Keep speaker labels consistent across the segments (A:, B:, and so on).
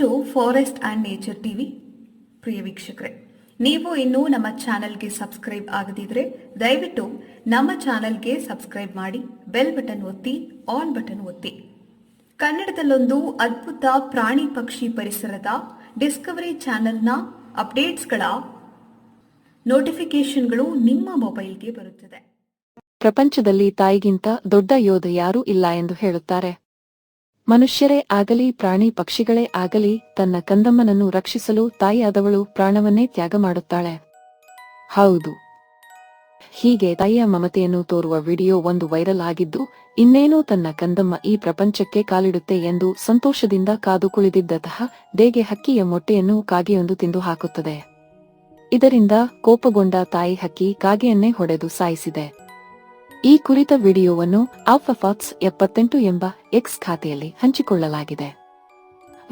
A: To forest and nature TV ಪ್ರಿಯ ವೀಕ್ಷಕರೇ, ನೀವು ಇನ್ನೂ ನಮ್ಮ ಚಾನಲ್ಗೆ ಸಬ್ಸ್ಕ್ರೈಬ್ ಆಗದಿದ್ರೆ ದಯವಿಟ್ಟು ನಮ್ಮ ಚಾನಲ್ಗೆ ಸಬ್ಸ್ಕ್ರೈಬ್ ಮಾಡಿ, ಬೆಲ್ ಬಟನ್ ಒತ್ತಿ, ಆಲ್ ಬಟನ್ ಒತ್ತಿ. ಕನ್ನಡದಲ್ಲೊಂದು ಅದ್ಭುತ ಪ್ರಾಣಿ ಪಕ್ಷಿ ಪರಿಸರದ ಡಿಸ್ಕವರಿ ಚಾನೆಲ್ನ ಅಪ್ಡೇಟ್ಸ್ಗಳ ನೋಟಿಫಿಕೇಶನ್ಗಳು ನಿಮ್ಮ ಮೊಬೈಲ್ಗೆ ಬರುತ್ತದೆ.
B: ಪ್ರಪಂಚದಲ್ಲಿ ತಾಯಿಗಿಂತ ದೊಡ್ಡ ಯೋಧ ಯಾರೂ ಇಲ್ಲ ಎಂದು ಹೇಳುತ್ತಾರೆ. ಮನುಷ್ಯರೇ ಆಗಲಿ, ಪ್ರಾಣಿ ಪಕ್ಷಿಗಳೇ ಆಗಲಿ, ತನ್ನ ಕಂದಮ್ಮನನ್ನು ರಕ್ಷಿಸಲು ತಾಯಿಯಾದವಳು ಪ್ರಾಣವನ್ನೇ ತ್ಯಾಗ ಮಾಡುತ್ತಾಳೆ. ಹೌದು. ಹೀಗೆ ತಾಯಿಯ ಮಮತೆಯನ್ನು ತೋರುವ ವಿಡಿಯೋ ಒಂದು ವೈರಲ್ ಆಗಿದ್ದು, ಇನ್ನೇನೋ ತನ್ನ ಕಂದಮ್ಮ ಈ ಪ್ರಪಂಚಕ್ಕೆ ಕಾಲಿಡುತ್ತೆ ಎಂದು ಸಂತೋಷದಿಂದ ಕಾದು ಕುಳಿದಿದ್ದತಃ ದೇಗೆ ಹಕ್ಕಿಯ ಮೊಟ್ಟೆಯನ್ನು ಕಾಗೆಯೊಂದು ತಿಂದು ಹಾಕುತ್ತದೆ. ಇದರಿಂದ ಕೋಪಗೊಂಡ ತಾಯಿ ಹಕ್ಕಿ ಕಾಗೆಯನ್ನೇ ಹೊಡೆದು ಸಾಯಿಸಿದೆ. ಈ ಕುರಿತ ವಿಡಿಯೋವನ್ನು ಆಲ್ಫಾಫಾಕ್ಸ್ ಎಪ್ಪತ್ತೆಂಟು ಎಂಬ ಎಕ್ಸ್ ಖಾತೆಯಲ್ಲಿ ಹಂಚಿಕೊಳ್ಳಲಾಗಿದೆ.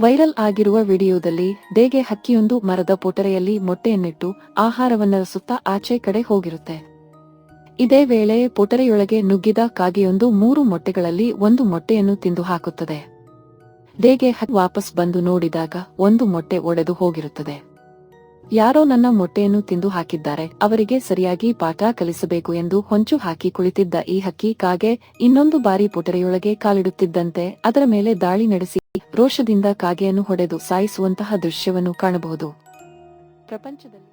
B: ವೈರಲ್ ಆಗಿರುವ ವಿಡಿಯೋದಲ್ಲಿ ದೇಗೆ ಹಕ್ಕಿಯೊಂದು ಮರದ ಪೊಟರೆಯಲ್ಲಿ ಮೊಟ್ಟೆಯನ್ನಿಟ್ಟು ಆಹಾರವನ್ನರಸುತ್ತಾ ಆಚೆ ಕಡೆ ಹೋಗಿರುತ್ತೆ. ಇದೇ ವೇಳೆ ಪೊಟರೆಯೊಳಗೆ ನುಗ್ಗಿದ ಕಾಗೆಯೊಂದು ಮೂರು ಮೊಟ್ಟೆಗಳಲ್ಲಿ ಒಂದು ಮೊಟ್ಟೆಯನ್ನು ತಿಂದು ಹಾಕುತ್ತದೆ. ದೇಗೆ ಹಕ್ಕಿ ವಾಪಸ್ ಬಂದು ನೋಡಿದಾಗ ಒಂದು ಮೊಟ್ಟೆ ಒಡೆದು ಹೋಗಿರುತ್ತದೆ. ಯಾರೋ ನನ್ನ ಮೊಟ್ಟೆಯನ್ನು ತಿಂದು ಹಾಕಿದ್ದಾರೆ. ಅವರಿಗೆ ಸರಿಯಾಗಿ ಪಾಠ ಕಲಿಸಬೇಕು ಎಂದು ಹೊಂಚು ಹಾಕಿ ಕುಳಿತಿದ್ದ ಈ ಹಕ್ಕಿ ಕಾಗೆ ಇನ್ನೊಂದು ಬಾರಿ ಪೊಟರೆಯೊಳಗೆ ಕಾಲಿಡುತ್ತಿದ್ದಂತೆ ಅದರ ಮೇಲೆ ದಾಳಿ ನಡೆಸಿ ರೋಷದಿಂದ ಕಾಗೆಯನ್ನು ಹೊಡೆದು ಸಾಯಿಸುವಂತಹ ದೃಶ್ಯವನ್ನು ಕಾಣಬಹುದು. ಪ್ರಪಂಚದಲ್ಲಿ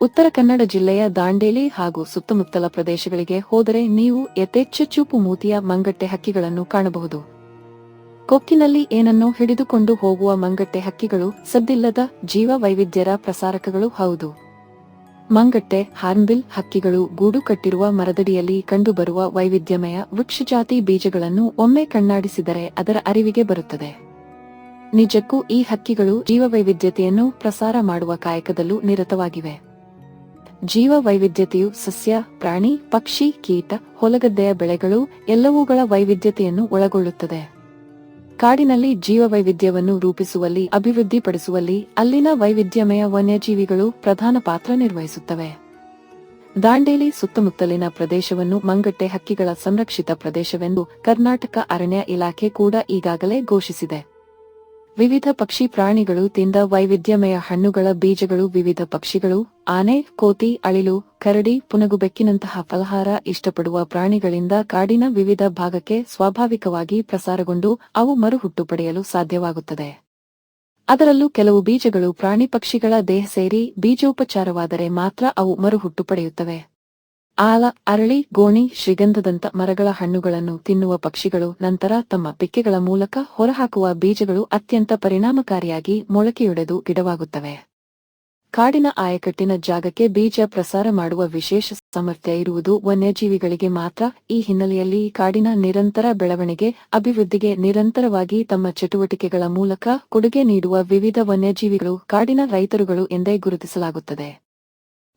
B: ಉತ್ತರ ಕನ್ನಡ ಜಿಲ್ಲೆಯ ದಾಂಡೇಲಿ ಹಾಗೂ ಸುತ್ತಮುತ್ತಲ ಪ್ರದೇಶಗಳಿಗೆ ಹೋದರೆ ನೀವು ಯಥೇಚ್ಛ ಚೂಪು ಮೂತಿಯ ಮಂಗಟ್ಟೆ ಹಕ್ಕಿಗಳನ್ನು ಕಾಣಬಹುದು. ಕೊಕ್ಕಿನಲ್ಲಿ ಏನನ್ನೋ ಹಿಡಿದುಕೊಂಡು ಹೋಗುವ ಮಂಗಟ್ಟೆ ಹಕ್ಕಿಗಳು ಸದ್ದಿಲ್ಲದ ಜೀವ ವೈವಿಧ್ಯರ ಪ್ರಸಾರಕಗಳು ಹೌದು. ಮಂಗಟ್ಟೆ, ಹಾರ್ನ್ಬಿಲ್ ಹಕ್ಕಿಗಳು ಗೂಡು ಕಟ್ಟಿರುವ ಮರದಡಿಯಲ್ಲಿ ಕಂಡುಬರುವ ವೈವಿಧ್ಯಮಯ ವೃಕ್ಷಜಾತಿ ಬೀಜಗಳನ್ನು ಒಮ್ಮೆ ಕಣ್ಣಾಡಿಸಿದರೆ ಅದರ ಅರಿವಿಗೆ ಬರುತ್ತದೆ. ನಿಜಕ್ಕೂ ಈ ಹಕ್ಕಿಗಳು ಜೀವವೈವಿಧ್ಯತೆಯನ್ನು ಪ್ರಸಾರ ಮಾಡುವ ಕಾಯಕದಲ್ಲೂ ನಿರತವಾಗಿವೆ. ಜೀವ ವೈವಿಧ್ಯತೆಯು ಸಸ್ಯ, ಪ್ರಾಣಿ, ಪಕ್ಷಿ, ಕೀಟ, ಹೊಲಗದ್ದೆಯ ಬೆಳೆಗಳು ಎಲ್ಲವುಗಳ ವೈವಿಧ್ಯತೆಯನ್ನು ಒಳಗೊಳ್ಳುತ್ತದೆ. ಕಾಡಿನಲ್ಲಿ ಜೀವವೈವಿಧ್ಯವನ್ನು ರೂಪಿಸುವಲ್ಲಿ, ಅಭಿವೃದ್ಧಿಪಡಿಸುವಲ್ಲಿ, ಅಲ್ಲಿನ ವೈವಿಧ್ಯಮಯ ವನ್ಯಜೀವಿಗಳು ಪ್ರಧಾನ ಪಾತ್ರ ನಿರ್ವಹಿಸುತ್ತವೆ. ದಾಂಡೇಲಿ ಸುತ್ತಮುತ್ತಲಿನ ಪ್ರದೇಶವನ್ನು ಮಂಗಟ್ಟೆ ಹಕ್ಕಿಗಳ ಸಂರಕ್ಷಿತ ಪ್ರದೇಶವೆಂದು ಕರ್ನಾಟಕ ಅರಣ್ಯ ಇಲಾಖೆ ಕೂಡ ಈಗಾಗಲೇ ಘೋಷಿಸಿದೆ. ವಿವಿಧ ಪಕ್ಷಿ ಪ್ರಾಣಿಗಳು ತಿಂದ ವೈವಿಧ್ಯಮಯ ಹಣ್ಣುಗಳ ಬೀಜಗಳು ವಿವಿಧ ಪಕ್ಷಿಗಳು, ಆನೆ, ಕೋತಿ, ಅಳಿಲು ಕರಡಿ ಪುನಗುಬೆಕ್ಕಿನಂತಹ ಫಲಹಾರ ಇಷ್ಟಪಡುವ ಪ್ರಾಣಿಗಳಿಂದ ಕಾಡಿನ ವಿವಿಧ ಭಾಗಕ್ಕೆ ಸ್ವಾಭಾವಿಕವಾಗಿ ಪ್ರಸಾರಗೊಂಡು ಅವು ಮರುಹುಟ್ಟು ಪಡೆಯಲು ಸಾಧ್ಯವಾಗುತ್ತದೆ. ಅದರಲ್ಲೂ ಕೆಲವು ಬೀಜಗಳು ಪ್ರಾಣಿ ಪಕ್ಷಿಗಳ ದೇಹ ಸೇರಿ ಬೀಜೋಪಚಾರವಾದರೆ ಮಾತ್ರ ಅವು ಮರುಹುಟ್ಟು ಪಡೆಯುತ್ತವೆ. ಆಲ, ಅರಳಿ, ಗೋಣಿ, ಶ್ರೀಗಂಧದಂತ ಮರಗಳ ಹಣ್ಣುಗಳನ್ನು ತಿನ್ನುವ ಪಕ್ಷಿಗಳು ನಂತರ ತಮ್ಮ ಪಿಕ್ಕೆಗಳ ಮೂಲಕ ಹೊರಹಾಕುವ ಬೀಜಗಳು ಅತ್ಯಂತ ಪರಿಣಾಮಕಾರಿಯಾಗಿ ಮೊಳಕೆಯೊಡೆದು ಗಿಡವಾಗುತ್ತವೆ. ಕಾಡಿನ ಆಯಕಟ್ಟಿನ ಜಾಗಕ್ಕೆ ಬೀಜ ಪ್ರಸಾರ ಮಾಡುವ ವಿಶೇಷ ಸಾಮರ್ಥ್ಯ ಇರುವುದು ವನ್ಯಜೀವಿಗಳಿಗೆ ಮಾತ್ರ. ಈ ಹಿನ್ನೆಲೆಯಲ್ಲಿ ಕಾಡಿನ ನಿರಂತರ ಬೆಳವಣಿಗೆ, ಅಭಿವೃದ್ಧಿಗೆ ನಿರಂತರವಾಗಿ ತಮ್ಮ ಚಟುವಟಿಕೆಗಳ ಮೂಲಕ ಕೊಡುಗೆ ನೀಡುವ ವಿವಿಧ ವನ್ಯಜೀವಿಗಳು ಕಾಡಿನ ರೈತರುಗಳು ಎಂದೇ ಗುರುತಿಸಲಾಗುತ್ತದೆ.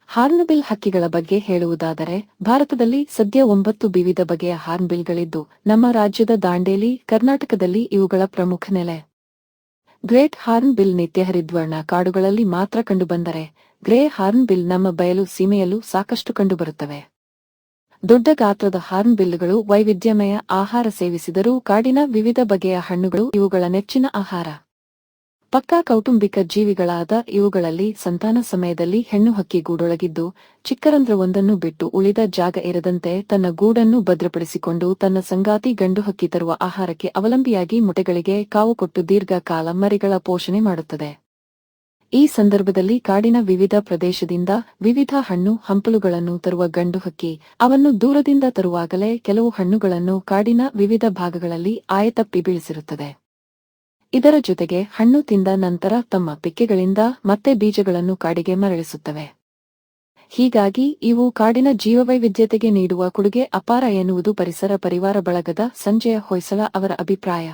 B: ಹಾರ್ನ್ಬಿಲ್ ಹಕ್ಕಿಗಳ ಬಗ್ಗೆ ಹೇಳುವುದಾದರೆ, ಭಾರತದಲ್ಲಿ ಸದ್ಯ ಒಂಬತ್ತು ವಿವಿಧ ಬಗೆಯ ಹಾರ್ನ್ಬಿಲ್ಗಳಿದ್ದು ನಮ್ಮ ರಾಜ್ಯದ ದಾಂಡೇಲಿ, ಕರ್ನಾಟಕದಲ್ಲಿ ಇವುಗಳ ಪ್ರಮುಖ ನೆಲೆ. ಗ್ರೇಟ್ ಹಾರ್ನ್ಬಿಲ್ ನಿತ್ಯ ಹರಿದ್ವರ್ಣ ಕಾಡುಗಳಲ್ಲಿ ಮಾತ್ರ ಕಂಡುಬಂದರೆ ಗ್ರೇ ಹಾರ್ನ್ಬಿಲ್ ನಮ್ಮ ಬಯಲು ಸೀಮೆಯಲ್ಲೂ ಸಾಕಷ್ಟು ಕಂಡುಬರುತ್ತವೆ ದೊಡ್ಡ ಗಾತ್ರದ ಹಾರ್ನ್ಬಿಲ್ಗಳು ವೈವಿಧ್ಯಮಯ ಆಹಾರ ಸೇವಿಸಿದರೂ ಕಾಡಿನ ವಿವಿಧ ಬಗೆಯ ಹಣ್ಣುಗಳು ಇವುಗಳ ನೆಚ್ಚಿನ ಆಹಾರ. ಪಕ್ಕಾ ಕೌಟುಂಬಿಕ ಜೀವಿಗಳಾದ ಇವುಗಳಲ್ಲಿ ಸಂತಾನ ಸಮಯದಲ್ಲಿ ಹೆಣ್ಣು ಹಕ್ಕಿ ಗೂಡೊಳಗಿದ್ದು ಚಿಕ್ಕರಂಧ್ರವೊಂದನ್ನು ಬಿಟ್ಟು ಉಳಿದ ಜಾಗ ಇರದಂತೆ ತನ್ನ ಗೂಡನ್ನು ಭದ್ರಪಡಿಸಿಕೊಂಡು ತನ್ನ ಸಂಗಾತಿ ಗಂಡು ಹಕ್ಕಿ ತರುವ ಆಹಾರಕ್ಕೆ ಅವಲಂಬಿಯಾಗಿ ಮೊಟ್ಟೆಗಳಿಗೆ ಕಾವು ಕೊಟ್ಟು ದೀರ್ಘಕಾಲ ಮರಿಗಳ ಪೋಷಣೆ ಮಾಡುತ್ತದೆ. ಈ ಸಂದರ್ಭದಲ್ಲಿ ಕಾಡಿನ ವಿವಿಧ ಪ್ರದೇಶದಿಂದ ವಿವಿಧ ಹಣ್ಣು ಹಂಪಲುಗಳನ್ನು ತರುವ ಗಂಡು ಹಕ್ಕಿ, ಅವನ್ನು ದೂರದಿಂದ ತರುವಾಗಲೇ ಕೆಲವು ಹಣ್ಣುಗಳನ್ನು ಕಾಡಿನ ವಿವಿಧ ಭಾಗಗಳಲ್ಲಿ ಆಯತಪ್ಪಿ ಬೀಳಿಸಿರುತ್ತದೆ. ಇದರ ಜೊತೆಗೆ ಹಣ್ಣು ತಿಂದ ನಂತರ ತಮ್ಮ ಪಿಕ್ಕೆಗಳಿಂದ ಮತ್ತೆ ಬೀಜಗಳನ್ನು ಕಾಡಿಗೆ ಮರಳಿಸುತ್ತವೆ. ಹೀಗಾಗಿ ಇವು ಕಾಡಿನ ಜೀವವೈವಿಧ್ಯತೆಗೆ ನೀಡುವ ಕೊಡುಗೆ ಅಪಾರ ಎನ್ನುವುದು ಪರಿಸರ ಪರಿವಾರ ಬಳಗದ ಸಂಜಯ ಹೊಯ್ಸಳ ಅವರ ಅಭಿಪ್ರಾಯ.